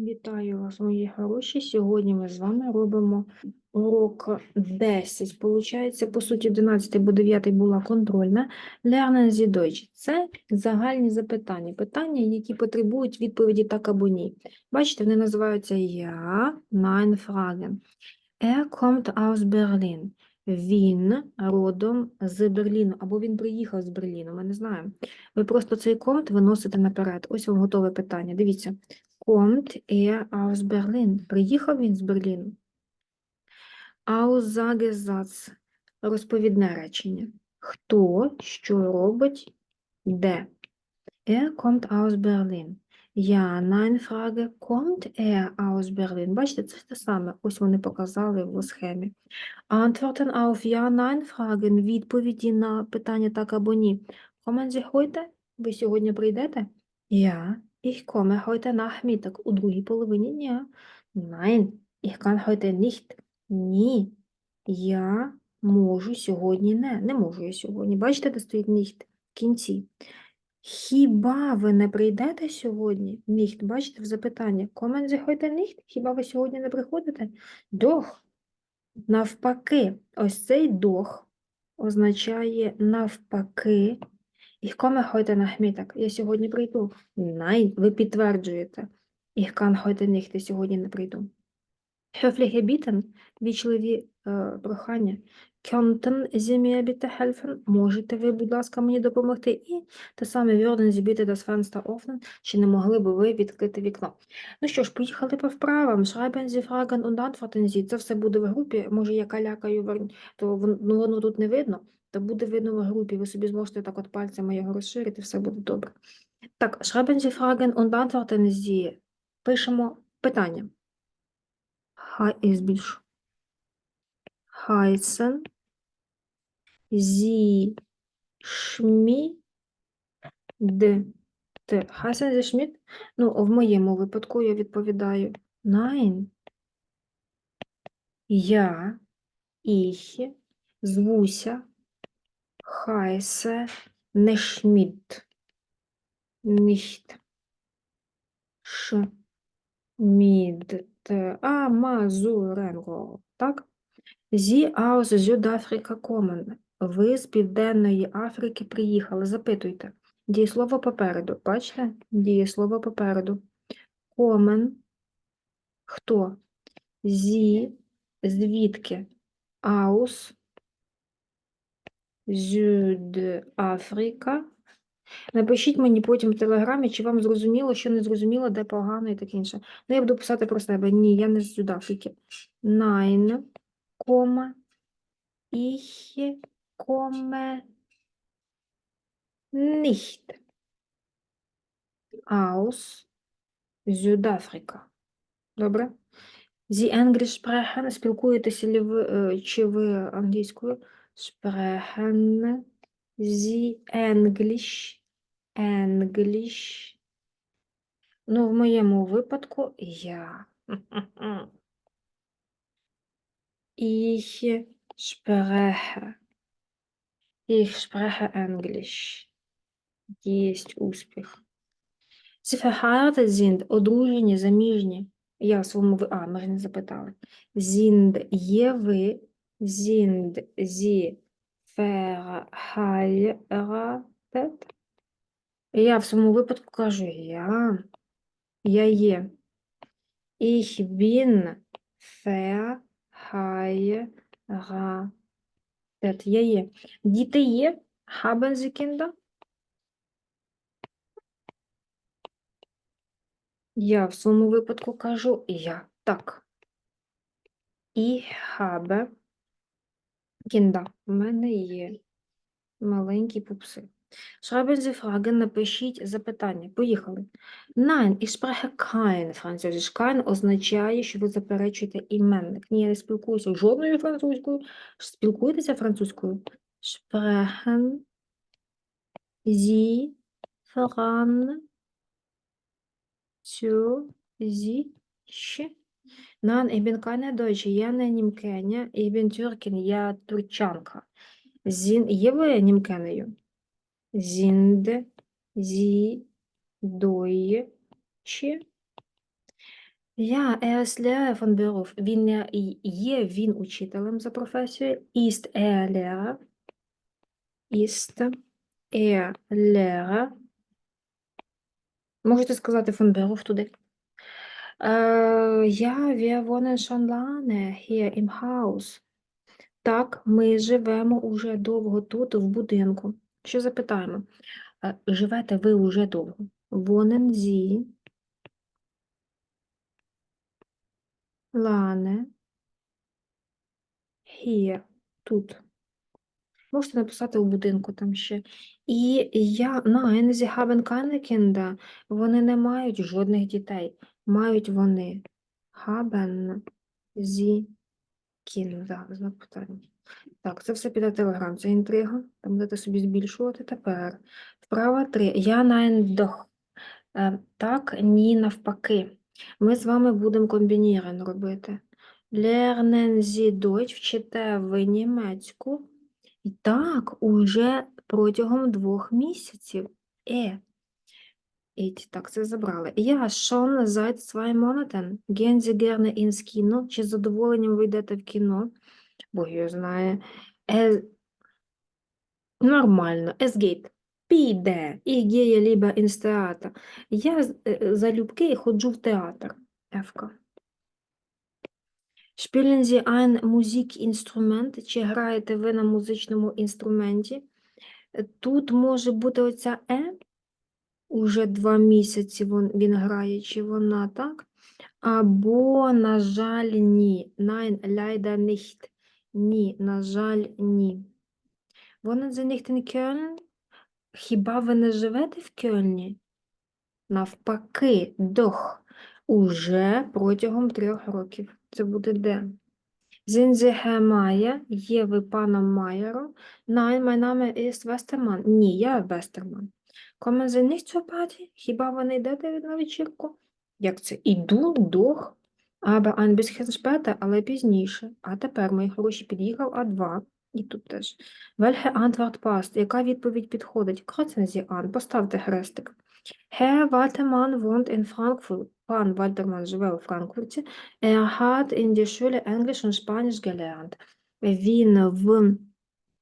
Вітаю вас, мої хороші. Сьогодні ми з вами робимо урок 10. Получається, по суті, 11, бо 9 була контрольна. Lernen Sie Deutsch. Це загальні запитання. Питання, які потребують відповіді так або ні. Бачите, вони називаються Ja, Nein, Fragen. Er kommt aus Berlin. Він родом з Берліну, або він приїхав з Берліну, ми не знаємо. Ви просто цей комт виносите наперед. Ось вам готове питання. Дивіться. Kommt er aus Berlin? Приїхав він з Берліну. Aussagezatz – розповідне речення. Хто що робить де? Er kommt aus Berlin. Ja, nein, Frage. Kommt er aus Berlin? Бачите, це те саме. Ось вони показали в схемі. Antworten auf Ja, nein, Fragen. Відповіді на питання так або ні. Kommen Sie heute? Ви сьогодні прийдете? Ja, ich komme heute Nachmittag. У другій половині дня. Nein, ich kann heute nicht. Ні. Я можу сьогодні не. Не можу я сьогодні. Бачите, де стоїть nicht? В кінці. Хіба ви не прийдете сьогодні? Nicht. Бачите в запитанні. Kommen Sie heute nicht? Хіба ви сьогодні не приходите? Doch. Навпаки, ось цей дох означає навпаки. Komme heute Nachmittag. Я сьогодні прийду. Nein, ви підтверджуєте. Heute nicht. Я сьогодні не прийду. Höfliche Bitten – вічливі е, прохання. Könnten Sie mir bitte? Можете ви, будь ласка, мені допомогти? І те саме würden Sie bitte das Fenster? Чи не могли би ви відкрити вікно? Ну що ж, поїхали по вправам. Schreiben Sie Fragen und antworten. Це все буде в групі. Може, я калякаю, то ну, воно тут не видно, то буде видно в групі. Ви собі зможете так от пальцями його розширити, все буде добре. Так, schreiben Sie Fragen und antworten Sie. Пишемо питання. Збільшу. Heißen Sie Schmidt? Heißen Sie Schmidt? Ну, в моєму випадку я відповідаю Nein. Я, ich, звуся, heiße не Schmidt. Nicht. Schmidt. А, Мазуренко. Так? Sie aus Südafrika kommen. Ви з Південної Африки приїхали. Запитуйте. Дієслово попереду. Бачите? Дієслово попереду. Kommen. Хто? Зі. Звідки? Aus. Südafrika. Напишіть мені потім в телеграмі, чи вам зрозуміло, що не зрозуміло, де погано і таке інше. Ну, я буду писати про себе. Ні, я не з Südafrики. Nein, кома, ich komme nicht aus Südafrika. Добре? Sie English sprechen. Спілкуєтеся ли ви, е, чи ви англійською? Sprechen Sie English. English. Ну, в моєму випадку я. Ich spreche. Ich spreche English. Єсть успіх. Sie verheiratet sind, одружені, заміжні. Я в своєму ви... А, ми ж не запитали. Sind є ви, sind sie verheiratet? Я в своєму випадку кажу я. Я є. Ich bin verheiratet. Я є. Діти є? Kinder? Я в своєму випадку кажу я. Так. Ich habe Kinder. У мене є маленькі пупси. Schreiben Sie напишіть запитання. Поїхали. Nein, ich spreche kein Französisch. Kein означає, що ви заперечуєте іменник. Ні, я не спілкуюся жодною французькою. Спілкуєтеся французькою? Sprechen Sie Französisch? Nein, ich bin Deutsche. Я не німкеня. Ich bin Я турчанка. Зін... Є ви німкенею? Sie Deutsche? Ja, er ist Lehrer von Beruf. Він є він учителем за професією. Er Lehrer? Ist er Можете сказати von Beruf туди. Ja, wir wohnen schon lange. Так, ми живемо уже довго тут, в будинку. Що запитаємо? Е, Живете ви уже довго? Wohnen Sie lange hier, тут? Можете написати у будинку там ще. І я, nein, sie haben keine Вони не мають жодних дітей. Мають вони. Haben sie Kinder? Знак питання. Так, це все піде телеграм, це інтрига. Там будете собі збільшувати. Тепер. Вправа 3. Я nein, doch. Е, Так, ні, навпаки. Ми з вами будемо комбініран робити. Lernen Sie Deutsch, вчите ви німецьку. І так, уже протягом двох місяців. Е. І так, це забрали. Я schon seit zwei Monaten. Gehen Sie gerne ins Чи з задоволенням ви йдете в кіно? Бог його знає. Е... Нормально. Es. Піде. Ich gehe lieber ins Theater. Я е, залюбки ходжу в театр. Евка. Spielen Sie ein Musikinstrument? Чи граєте ви на музичному інструменті? Тут може бути оця е. Уже два місяці він, грає, чи вона, так? Або, на жаль, ні. Nein, leider nicht. Ні, на жаль, ні. Wohnen Sie nicht in Köln? Хіба ви не живете в Кельні? Навпаки, дох. Уже протягом трьох років. Це буде де? Herr Meier? Є ви паном Майером? Nein, mein Name ist. Ні, я Вестерман. Sie nicht Party? Хіба ви не йдете на вечірку? Як це? Іду, дох. Aber ein але пізніше. А тепер, мої хороші, під'їхав А2. І тут теж. Welche Antwort passt? Яка відповідь підходить? Kreuzen Sie. Поставте хрестик. Herr Waltermann wohnt in Frankfurt. Пан Вальтерман живе у Франкфурті. Er hat in der Schule Englisch und Spanisch gelernt. Він в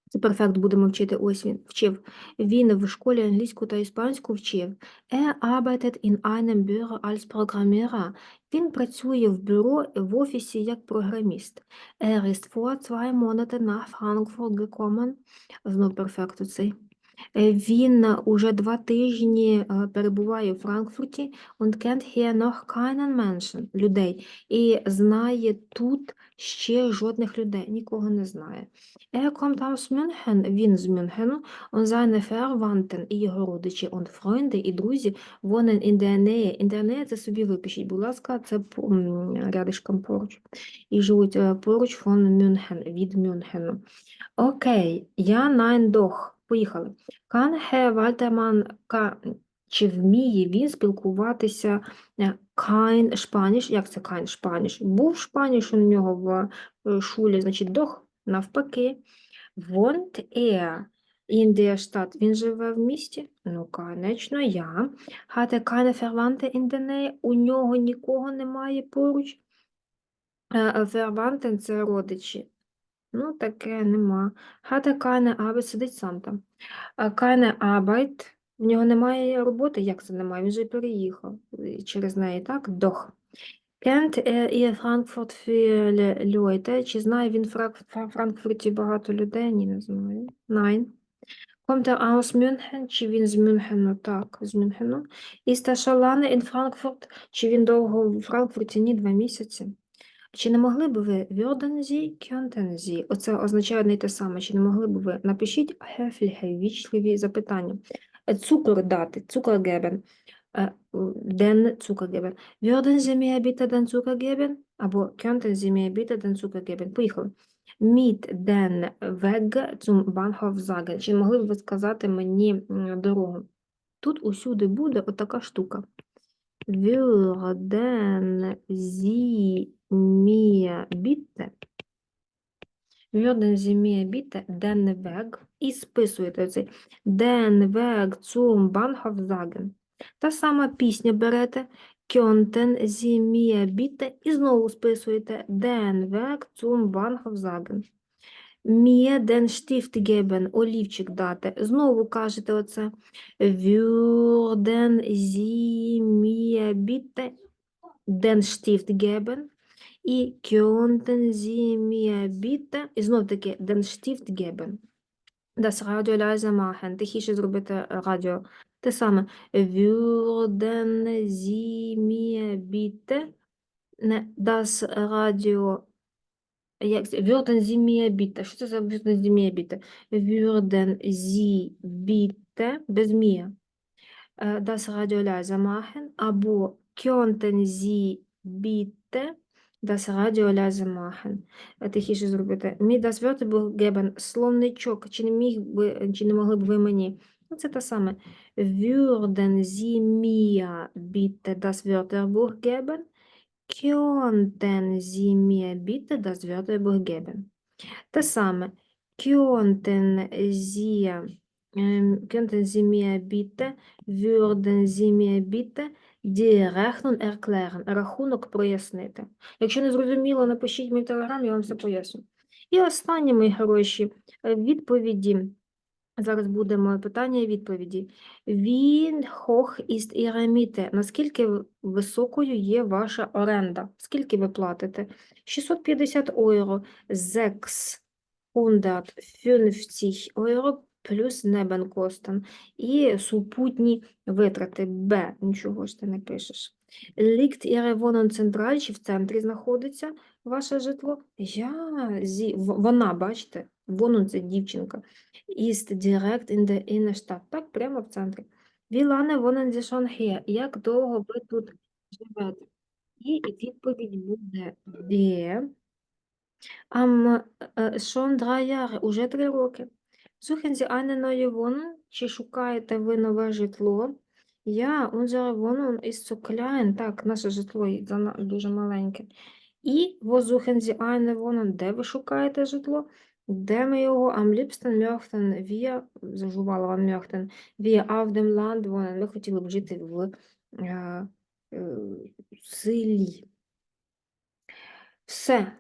це перфект будемо вчити. Ось він вчив. Він в школі англійську та іспанську вчив. Er arbeitet in einem Büro als Programmierer. Він працює в бюро в офісі як програміст. Er ist vor zwei Monaten nach Frankfurt gekommen. Знов перфект цей. Е, Він е, уже два тижні е, перебуває у Франкфурті und kennt hier noch keinen Menschen, людей, і знає тут ще жодних людей, нікого не знає. Er kommt aus München, він з Мюнхену, und seine Verwandten, і його родичі, und Freunde, і друзі, wohnen in der Nähe. In der Nähe це собі випишіть, будь ласка, це рядишком поруч. І живуть поруч von Мюнхен, від Мюнхену. Окей, я nein doch. Поїхали. Kann Herr ка- чи вміє він спілкуватися е, kein Spanish? Як це kein Spanish? Був Spanish у нього в е, шулі, значить, doch, навпаки. Wohnt er in? Він живе в місті? Ну, конечно, я. Hat er keine Verwandte in? У нього нікого немає поруч? Е, Verwandten – це родичі. Ну, таке нема. Hat er keine Сидить сам там. А Keine Arbeit, в нього немає роботи. Як це немає? Він же переїхав е, через неї, так? Doch. Kennt er ihr Frankfurt Leute? Чи знає він Фра- Франкфурті багато людей? Ні, не знаю. Nein. Kommt er München? Чи він з Мюнхену? Так, з Мюнхену. Ist er schon Frankfurt? Чи він довго в Франкфурті? Ні, два місяці. Чи не могли б ви würden Sie? Оце означає одне й те саме. Чи не могли б ви? Напишіть höfliche, вічливі запитання. Е, Цукор дати, geben. Е, Den Zucker geben. Würden Sie mir? Або könnten Sie mir bitte den? Поїхали. Mit den Weg zum Bahnhof sagen. Чи могли б ви сказати мені дорогу? Тут усюди буде отака штука. Mir bitte, würden Sie mir bitte den Weg, і списуєте цей Weg zum Bahnhof sagen. Та сама пісня берете Sie mir bitte, і знову списуєте den Weg zum Bahnhof sagen. Mir den Stift geben, олівчик дати. Знову кажете оце. Würden Sie mir bitte den Stift geben? І könnten Sie mir bitte, і знов таки den Stift geben. Das Radio leise machen, тихіше зробити е, радіо. Те саме. Würden Sie mir bitte das Radio як? Würden Sie mir bitte. Що це за würden Sie mir bitte? Würden Sie bitte без mir äh, das Radio leise machen або könnten Sie bitte das Radio leise machen. Е, Тихіше зробити. Mir das Wörterbuch geben. Словничок. Чи не міг би, чи не могли б ви мені? Ну, це те саме. Würden Sie mir bitte das Wörterbuch geben? Sie mir bitte das Wörterbuch geben? Те саме. Ähm, würden Sie mir bitte die Rechnung erklären? Рахунок прояснити. Якщо не зрозуміло, напишіть мені в телеграмі, я вам все поясню. І останнє, мої хороші, е, відповіді. Зараз будемо питання і відповіді. Hoch ist Ihre Miete? Наскільки високою є ваша оренда? Скільки ви платите? 650 євро, 650 євро плюс Nebenkosten і супутні витрати. Б. Нічого ж ти не пишеш. Ihre Wohnung централь, чи в центрі знаходиться ваше житло? Я, зі, вона, бачите, Wohnung – це дівчинка. Der Innenstadt. Так, прямо в центрі. Як довго ви тут живете? І відповідь буде е, уже три роки. Sie eine neue Wohnung? Чи шукаєте ви нове житло? Wohnung ist zu klein. Так, наше житло дуже. І suchen Sie eine Wohnung? Де ви шукаєте житло? Де ми його? Liebsten möchten wir, зажувала вам möchten, wir auf dem Land. Ми хотіли б жити в е, е, селі. Все.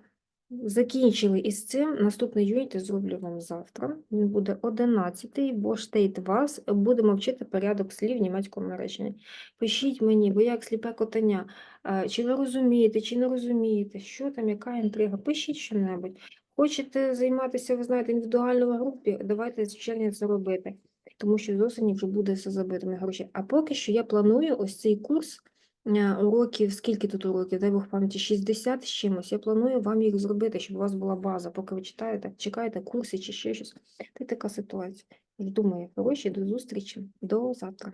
Закінчили із цим. Наступний юніт зроблю вам завтра. Він буде 11-й, бо штейт вас. Будемо вчити порядок слів в німецькому реченні. Пишіть мені, бо як сліпе котеня. е, Чи ви розумієте, чи не розумієте, що там, яка інтрига? Пишіть що-небудь. Хочете займатися, ви знаєте, індивідуально в групі, давайте з червня це робити, тому що з осені вже буде все забито, мої гроші. А поки що я планую ось цей курс е, уроків, скільки тут уроків, дай Бог пам'яті, 60 з чимось. Я планую вам їх зробити, щоб у вас була база, поки ви читаєте, чекаєте курси чи ще щось. Це така ситуація. Жду мої гроші, до зустрічі, до завтра.